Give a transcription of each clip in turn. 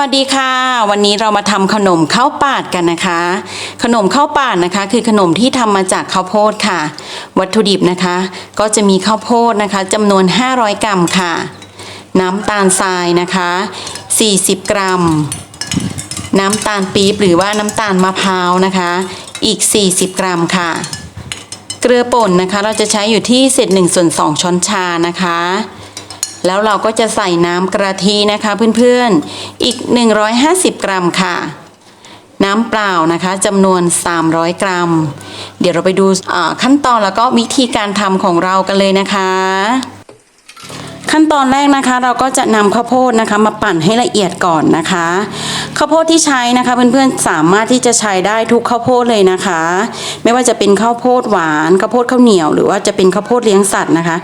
วัสดีค่ะ วันนี้เรามาทำขนมข้าวปาดกันนะคะ ขนมข้าวปาดนะคะ คือขนมที่ทำมาจากข้าวโพดค่ะ วัตถุดิบนะคะ ก็จะมีข้าวโพดนะคะจำนวน 500 กรัมค่ะ น้ำตาลทรายนะคะ 40 กรัม น้ำตาลปี๊บหรือว่าน้ำตาลมะพร้าวนะคะ อีก 40 กรัมค่ะ เกลือป่นนะคะ เราจะใช้อยู่ที่เศษ1ส่วน2ช้อนชานะคะ แล้วเราก็จะใส่น้ำกระทินะคะเพื่อนๆ อีก 150 กรัมค่ะ น้ำเปล่านะคะจำนวน 300 กรัม เดี๋ยวเราไปดูขั้นตอนแล้วก็วิธีการทำของเรากันเลยนะคะ ขั้นตอนแรกนะคะ เราก็จะนำข้าวโพดนะคะ มาปั่นให้ละเอียดก่อนนะคะข้าวโพดที่ใช้นะคะ เพื่อนๆสามารถที่จะใช้ได้ทุกข้าวโพดเลยนะคะ ไม่ว่าจะเป็นข้าวโพดหวานข้าวโพดข้าวเหนียว หรือว่าจะเป็นข้าวโพดเลี้ยงสัตว์นะคะ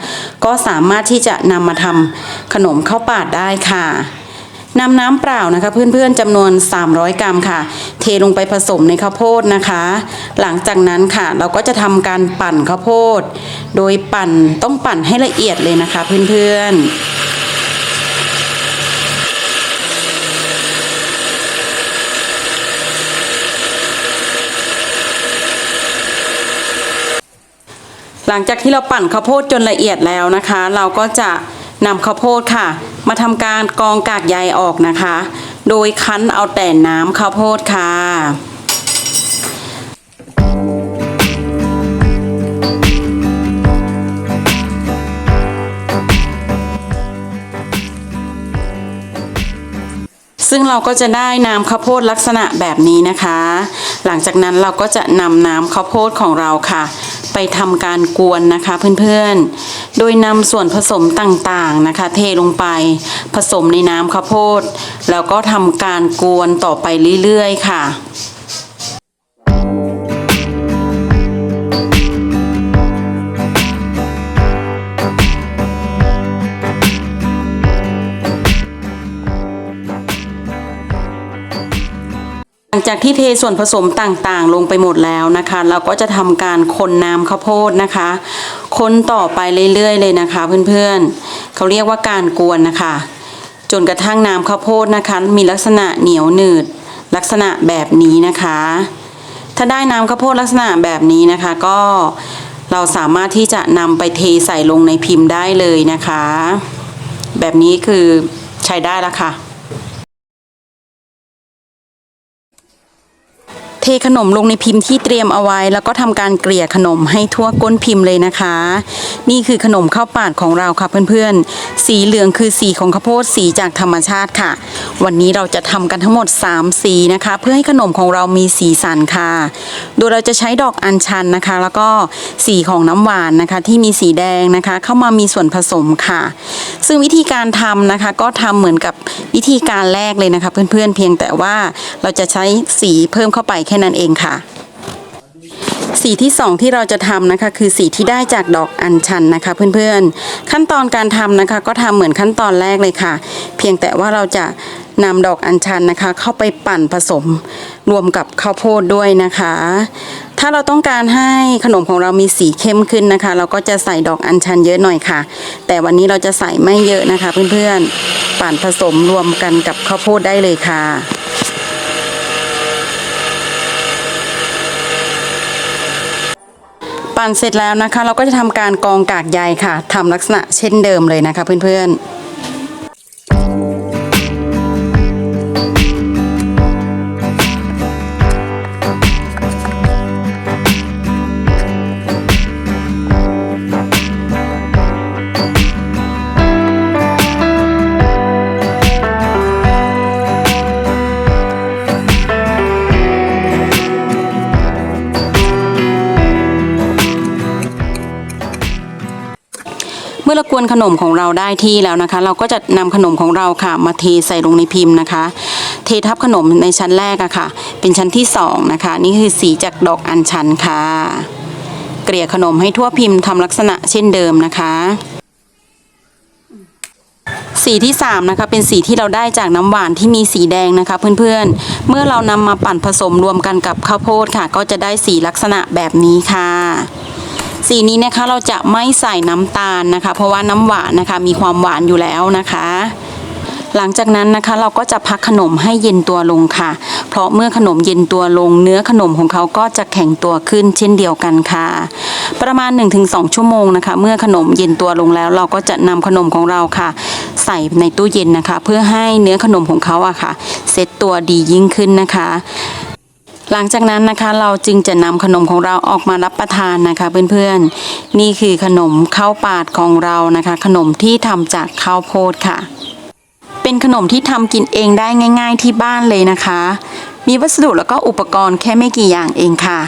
ก็สามารถที่จะนำมาทำขนมข้าวปาดได้ค่ะนำน้ำเปล่านะคะ เพื่อนๆจำนวน 300 กรัมค่ะ เทลงไปผสมในข้าวโพดนะคะ หลังจากนั้นค่ะเราก็จะทำการปั่นข้าวโพด โดยปั่นต้องปั่นให้ละเอียดเลยนะคะเพื่อนๆหลังจากที่เราปั่นข้าวโพดจนละเอียดแล้วนะคะ เราก็จะนำข้าวโพดค่ะ มาทำการกรองกากใยออกนะคะ โดยคั้นเอาแต่น้ำข้าวโพดค่ะซึ่งเราก็จะได้น้ำข้าวโพดลักษณะแบบนี้นะคะ หลังจากนั้นเราก็จะนำน้ำข้าวโพดของเราค่ะ ไปทำการกวนนะคะเพื่อนๆ โดยนำส่วนผสมต่างๆนะคะ เทลงไปผสมในน้ำข้าวโพด แล้วก็ทำการกวนต่อไปเรื่อยๆ ค่ะ จากที่เทส่วนผสมต่างๆ ลงไปหมดแล้วนะคะ เราก็จะทำการคนน้ำข้าวโพดนะคะ คนต่อไปเรื่อยๆเลยนะคะเพื่อนๆ เขาเรียกว่าการกวนนะคะ จนกระทั่งน้ำข้าวโพดนะคะ มีลักษณะเหนียวหนืด ลักษณะแบบนี้นะคะ ถ้าได้น้ำข้าวโพดลักษณะแบบนี้นะคะก็เราสามารถที่จะนำไปเทใส่ลงในพิมพ์ได้เลยนะคะ แบบนี้คือใช้ได้แล้วค่ะ ขนมลงในพิมพ์ที่เตรียมเอาไว้ แล้วก็ทำการเกลี่ยขนมให้ทั่วก้นพิมพ์เลยนะคะ นี่คือขนมข้าวปาดของเราค่ะเพื่อนๆ สีเหลืองคือสีของข้าวโพดสีจากธรรมชาติค่ะ วันนี้เราจะทำกันทั้งหมด 3 สีนะคะ เพื่อให้ขนมของเรามีสีสันค่ะ โดยเราจะใช้ดอกอัญชันนะคะ แล้วก็สีของน้ำหวานนะคะ ที่มีสีแดงนะคะ เข้ามามีส่วนผสมค่ะ ซึ่งวิธีการทำนะคะ ก็ทำเหมือนกับวิธีการแรกเลยนะคะ เพื่อนๆเพียงแต่ว่าเราจะใช้สีเพิ่มเข้าไปแค่นั้นเองค่ะ สีที่สองที่เราจะทำนะคะ คือสีที่ได้จากดอกอัญชันนะคะ เพื่อนๆ ขั้นตอนการทำนะคะ ก็ทำเหมือนขั้นตอนแรกเลยค่ะ เพียงแต่ว่าเราจะนำดอกอัญชันนะคะ เข้าไปปั่นผสมรวมกับข้าวโพดด้วยนะคะ ถ้าเราต้องการให้ขนมของเรามีสีเข้มขึ้นนะคะ เราก็จะใส่ดอกอัญชันเยอะหน่อยค่ะ แต่วันนี้เราจะใส่ไม่เยอะนะคะ เพื่อนๆ ปั่นผสมรวมกันกับข้าวโพดได้เลยค่ะ ปั่นเสร็จแล้วนะคะ เราก็จะทำการกองกากใยค่ะทำลักษณะเช่นเดิมเลยนะคะเพื่อนๆ มื่อเรากวนขนมของเราได้ที่แล้วนะคะ เราก็จะนำขนมของเราค่ะ มาเทใส่ลงในพิมพ์นะคะ เททับขนมในชั้นแรกอะค่ะ เป็นชั้นที่สองนะคะ นี่คือสีจากดอกอัญชันค่ะ เกลี่ยขนมให้ทั่วพิมพ์ทำลักษณะเช่นเดิมนะคะสีที่3นะคะเป็นสีที่เราได้จากน้ำหวานที่มีสีแดงนะคะ เพื่อนๆ เมื่อเรานำมาปั่นผสมรวมกันกับข้าวโพดค่ะ ก็จะได้สีลักษณะแบบนี้ค่ะ สีนี้นะคะเราจะไม่ใส่น้ำตาลนะคะ เพราะว่าน้ำหวานนะคะมีความหวานอยู่แล้วนะคะ หลังจากนั้นนะคะเราก็จะพักขนมให้เย็นตัวลงค่ะ เพราะเมื่อขนมเย็นตัวลง เนื้อขนมของเขาก็จะแข็งตัวขึ้นเช่นเดียวกันค่ะ ประมาณ 1-2 ชั่วโมงนะคะ เมื่อขนมเย็นตัวลงแล้ว เราก็จะนำขนมของเราค่ะ ใส่ในตู้เย็นนะคะ เพื่อให้เนื้อขนมของเขาอะค่ะเซตตัวดียิ่งขึ้นนะคะ หลังจากนั้นนะคะเราจึงจะนำขนมของเราออกมารับประทานนะคะเพื่อนๆ นี่คือขนมข้าวปาดของเรานะคะ ขนมที่ทำจากข้าวโพดค่ะ เป็นขนมที่ทำกินเองได้ง่าย ๆ ที่บ้านเลยนะคะ มีวัสดุแล้วก็อุปกรณ์แค่ไม่กี่อย่างเองค่ะ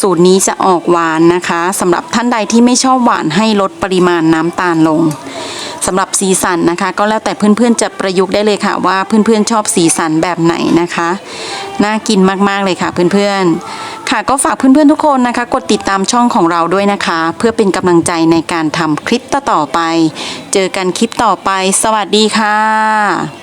สูตรนี้จะออกหวานนะคะสำหรับท่านใดที่ไม่ชอบหวานให้ลดปริมาณน้ำตาลลง สำหรับสีสันนะคะ ก็แล้วแต่เพื่อนๆจะประยุกต์ได้เลยค่ะ ว่าเพื่อนๆชอบสีสันแบบไหนนะคะ น่ากินมากๆเลยค่ะเพื่อนๆ ค่ะก็ฝากเพื่อนๆทุกคนนะคะ กดติดตามช่องของเราด้วยนะคะ เพื่อเป็นกำลังใจในการทำคลิปต่อๆไป เจอกันคลิปต่อไป สวัสดีค่ะ